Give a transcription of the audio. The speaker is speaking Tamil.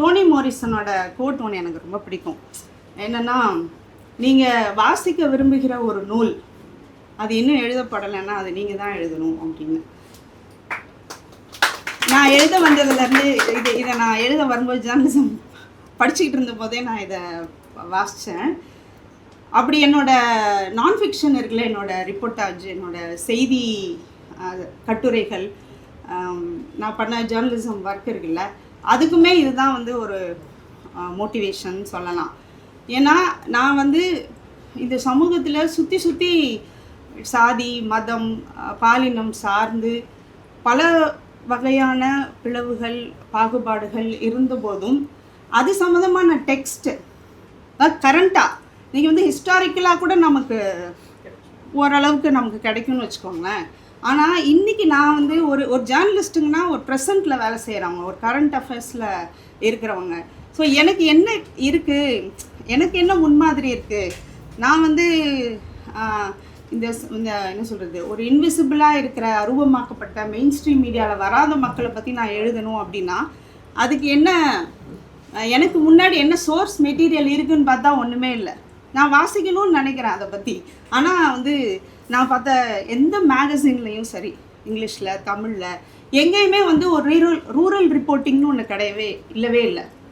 டோனி மோரிசனோட கோட் ஒன்று எனக்கு ரொம்ப பிடிக்கும். என்னன்னா நீங்கள் வாசிக்க விரும்புகிற ஒரு நூல் அது இன்னும் எழுதப்படலைன்னா அது நீங்கள் தான் எழுதணும் அப்படின்னு. நான் எழுத வந்ததுலேருந்து இது இதை நான் எழுத வரும்போது ஜேர்னலிசம் படிச்சுக்கிட்டு இருந்த போதே நான் இதை வாசித்தேன் அப்படி என்னோட நான் ஃபிக்ஷன் இருக்குல்ல என்னோட ரிப்போர்ட்டாஜ் என்னோட செய்தி கட்டுரைகள் நான் பண்ண ஜேர்னலிசம் ஒர்க் இருக்குல்ல அதுக்குமே இதுதான் வந்து ஒரு மோட்டிவேஷன் சொல்லலாம். ஏன்னா நான் வந்து இந்த சமூகத்தில் சுற்றி சுற்றி சாதி மதம் பாலினம் சார்ந்து பல வகையான பிளவுகள் பாகுபாடுகள் இருந்தபோதும் அது சம்மந்தமான டெக்ஸ்ட் கரண்ட்டாக நீங்கள் வந்து ஹிஸ்டாரிக்கலாக கூட நமக்கு ஓரளவுக்கு நமக்கு கிடைக்கும்னு வச்சுக்கோங்களேன். ஆனால் இன்றைக்கி நான் வந்து ஒரு ஒரு ஜேர்னலிஸ்ட்டுங்கன்னா ஒரு ப்ரெசண்ட்டில் வேலை செய்கிறவங்க ஒரு கரண்ட் அஃபேர்ஸில் இருக்கிறவங்க. ஸோ எனக்கு என்ன இருக்குது எனக்கு என்ன முன்மாதிரி இருக்குது நான் வந்து இந்த இந்த என்ன சொல்கிறது ஒரு இன்விசிபிளாக இருக்கிற அருவமாக்கப்பட்ட மெயின் ஸ்ட்ரீம் மீடியாவில் வராத மக்களை பற்றி நான் எழுதணும் அப்படின்னா அதுக்கு என்ன எனக்கு முன்னாடி என்ன சோர்ஸ் மெட்டீரியல் இருக்குதுன்னு பார்த்தா ஒன்றுமே இல்லை. நான் வாசிக்கணும்னு நினைக்கிறேன் அதை பற்றி ஆனால் வந்து நான் பார்த்த எந்த மேகசின்லேயும் சரி இங்கிலீஷில் தமிழில் எங்கேயுமே வந்து ஒரு ரூரல் ரூரல் ரிப்போர்ட்டிங்னு ஒன்று கிடையவே இல்லவே இல்லை.